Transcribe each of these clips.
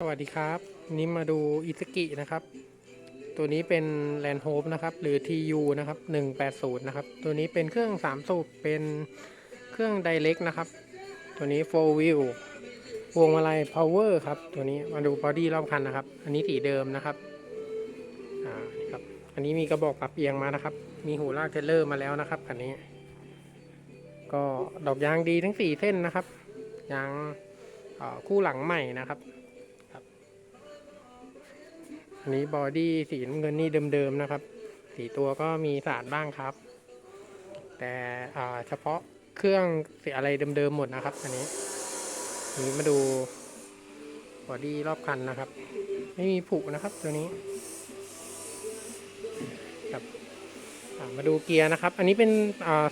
สวัสดีครับ นี้มาดูอิซ k กินะครับ ตัวนี้เป็น Land Hope นะครับ หรือ TU นะครับ 180 นะครับ ตัวนี้เป็นเครื่อง 3 สูบ เป็นเครื่อง Direct นะครับ ตัวนี้ 4 wheel วงมาลัย Power ครับ ตัวนี้มาดูบอดี้รอบคันนะครับ อันนี้สีเดิมนะครับอ่านี่ครับ อันนี้มีกระบอกปรับเอียงมานะครับ มีหูลากเทรลเลอร์มาแล้วนะครับคันนี้ ก็ดอกยางดีทั้ง 4 เส้นนะครับ ยางคู่หลังใหม่นะครับ อันนี้บอดี้สีน้ำเงินนี่เดิมๆนะครับ สีตัวก็มีสาดบ้างครับ แต่เฉพาะเครื่องสีอะไรเดิมๆหมดนะครับ อันนี้นี้มาดูบอดี้รอบคันนะครับ ไม่มีผุนะครับตัวนี้ครับมาดูเกียร์นะครับ อันนี้เป็น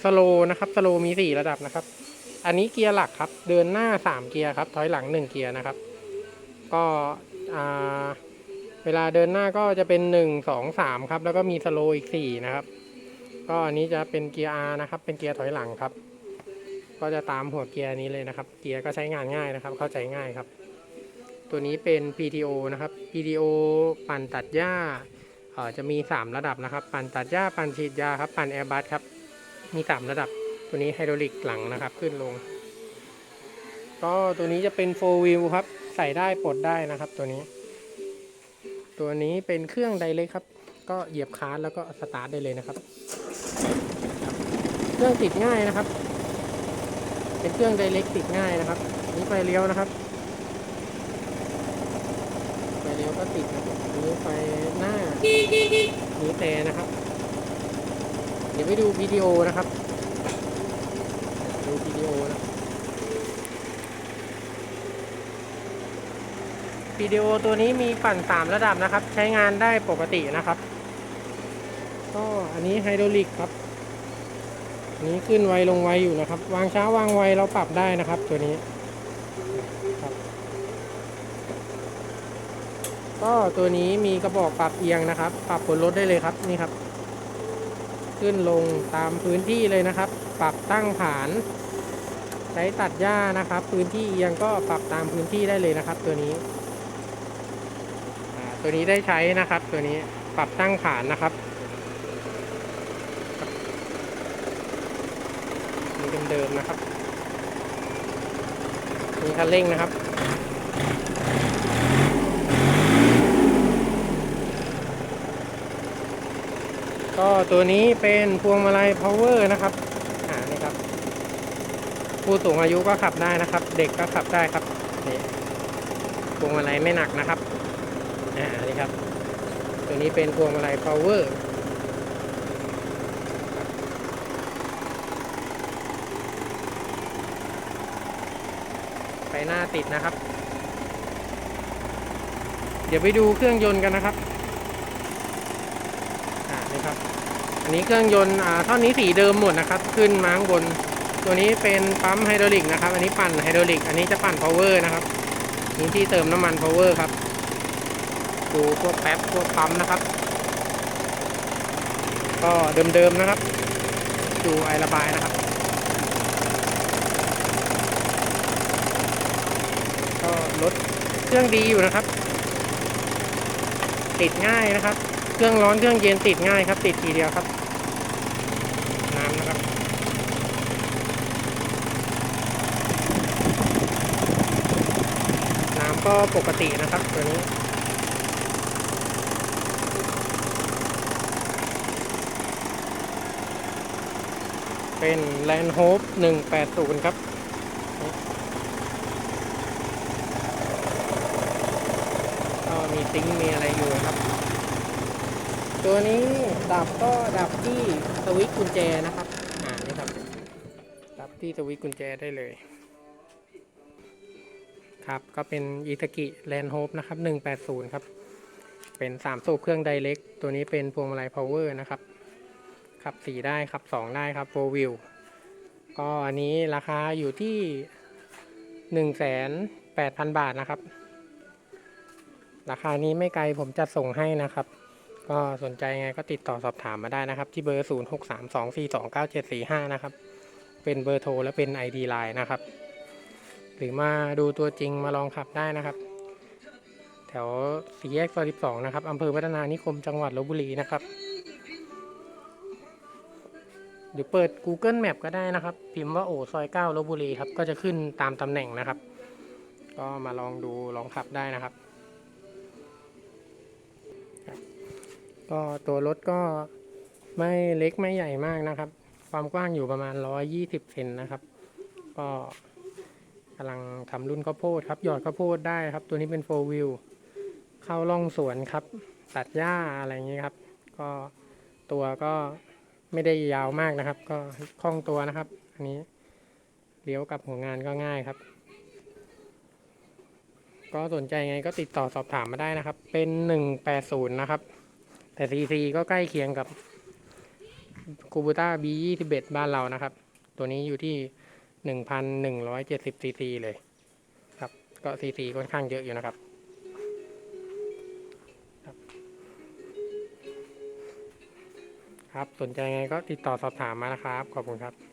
สโลนะครับสโลมีสี่ระดับนะครับ อันนี้เกียร์หลักครับ เดินหน้าสามเกียร์ครับ ถอยหลังหนึ่งเกียร์นะครับ ก็อ่า เวลาเดินหน้าก็จะเป็น 1 2 3 ครับ แล้วก็มีสโลอีก 4 นะครับ ก็อันนี้จะเป็นเกียร์ R นะครับ เป็นเกียร์ถอยหลังครับ ก็จะตามหัวเกียร์นี้เลยนะครับ เกียร์ก็ใช้งานง่ายนะครับ เข้าใจง่ายครับ ตัวนี้เป็น PTO นะครับ PTO ปั่นตัดหญ้าจะมี 3 ระดับนะครับ ปั่นตัดหญ้า ปั่นฉีดยาครับ ปั่นแอร์บัสครับ มี 3 ระดับ ตัวนี้ไฮดรอลิกหลังนะครับ ขึ้นลง ก็ตัวนี้จะเป็น4 wheel ครับ ใส่ได้ปลดได้นะครับตัวนี้ ตัวนี้เป็นเครื่องไดเล็กครับ ก็เหยียบคาร์ดแล้วก็สตาร์ทได้เลยนะครับ เครื่องติดง่ายนะครับ เป็นเครื่องไดเล็กติดง่ายนะครับ นี่ไฟเลี้ยวนะครับ ไฟเลี้ยวก็ติดนะครับนี่ไฟหน้านี่แต่นะครับ เดี๋ยวไปดูวิดีโอนะครับ ดูวิดีโอนะ วิดีโอตัวนี้มีปั่น 3 ระดับนะครับ ใช้งานได้ปกตินะครับ ก็อันนี้ไฮดรอลิกครับอันนี้ขึ้นไวลงไวอยู่นะครับ วางช้าวางไวเราปรับได้นะครับ ตัวนี้ครับก็ตัวนี้มีกระบอกปรับเอียงนะครับ ปรับบนรถได้เลยครับนี่ครับ ขึ้นลงตามพื้นที่เลยนะครับ ปรับตั้งฐานใช้ตัดหญ้านะครับ พื้นที่เอียงก็ปรับตามพื้นที่ได้เลยนะครับ ตัวนี้ ตัวนี้ได้ใช้นะครับ ตัวนี้ปรับตั้งฐานนะครับมีเดิมๆนะครับมีคันเร่งนะครับก็ตัวนี้เป็นพวงมาลัย power นะครับอ่านี่ครับ ผู้สูงอายุก็ขับได้นะครับ เด็กก็ขับได้ครับนี่พวงมาลัยไม่หนักนะครับ อ่านี่ครับ ตัวนี้เป็นพวงมาลัย power ไปหน้าติดนะครับ เดี๋ยวไปดูเครื่องยนต์กันนะครับอ่านี่ครับ อันนี้เครื่องยนต์อ่าท่อนนี้สีเดิมหมดนะครับ ขึ้นมาข้างบน ตัวนี้เป็นปั๊มไฮดรอลิกนะครับ อันนี้ปั่นไฮดรอลิก อันนี้จะปั่น power นะครับ นี่ที่เติมน้ำมัน power ครับ ดูพวกแป๊บพวกปั๊มนะครับ ก็เดิมๆนะครับ ดูไอระบายนะครับ ก็รถเครื่องดีอยู่นะครับ ติดง่ายนะครับ เครื่องร้อนเครื่องเย็นติดง่ายครับ ติดทีเดียวครับน้ำนะครับน้ำก็ปกตินะครับตัวนี้ เป็น Land Hope 180 ครับ ก็มีซิงมีอะไรอยู่ครับ ตัวนี้ดับก็ดับที่สวิตช์กุญแจนะครับ อ่า นี่ครับ ดับที่สวิตช์กุญแจได้เลย ครับ ก็เป็นอิตากิแลนด์โฮปนะครับ 180 ครับ เป็น 3 สูบเครื่องไดเล็ก ตัวนี้เป็นพวงมาลัย power นะครับ ขับ 4 ได้ขับ 2 ได้ครับ4 wheel ก็อันนี้ราคาอยู่ที่ 1 8 0 0 0 บาทนะครับ ราคานี้ไม่ไกลผมจะส่งให้นะครับ ก็สนใจไงก็ติดต่อสอบถามมาได้นะครับ ที่เบอร์ 0632429745 นะครับ เป็นเบอร์โทรและเป็น ID Line นะครับ หรือมาดูตัวจริงมาลองขับได้นะครับ แถวสี่แยกซอยสิบสองนะครับอำเภอพัฒนานิคมจังหวัดลบบุรีนะครับ หรือเปิด Google Map ก็ได้นะครับ พิมพ์ว่าโอซอยเก้าลบบุรีครับ ก็จะขึ้นตามตำแหน่งนะครับ ก็มาลองดูลองขับได้นะครับ ก็ตัวรถก็ไม่เล็กไม่ใหญ่มากนะครับ ความกว้างอยู่ประมาณ 120 เซนนะครับ ก็กำลังทำรุ่นข้าวโพดครับ หยอดข้าวโพดได้ครับ ตัวนี้เป็น4 wheel เข้าร่องสวนครับ ตัดหญ้าอะไรอย่างนี้ครับ ก็ตัวก็ ไม่ได้ยาวมากนะครับ ก็คล่องตัวนะครับ อันนี้เลี้ยวกับหัวงานก็ง่ายครับ ก็สนใจไงก็ติดต่อสอบถามมาได้นะครับ เป็น 180 นะครับ แต่ CC ก็ใกล้เคียงกับคูบูต้า B21 บ้านเรานะครับ ตัวนี้อยู่ที่ 1,170 CC เลยครับ ก็ CC ค่อนข้างเยอะอยู่นะครับ ครับ สนใจไงก็ติดต่อสอบถามมานะครับ ขอบคุณครับ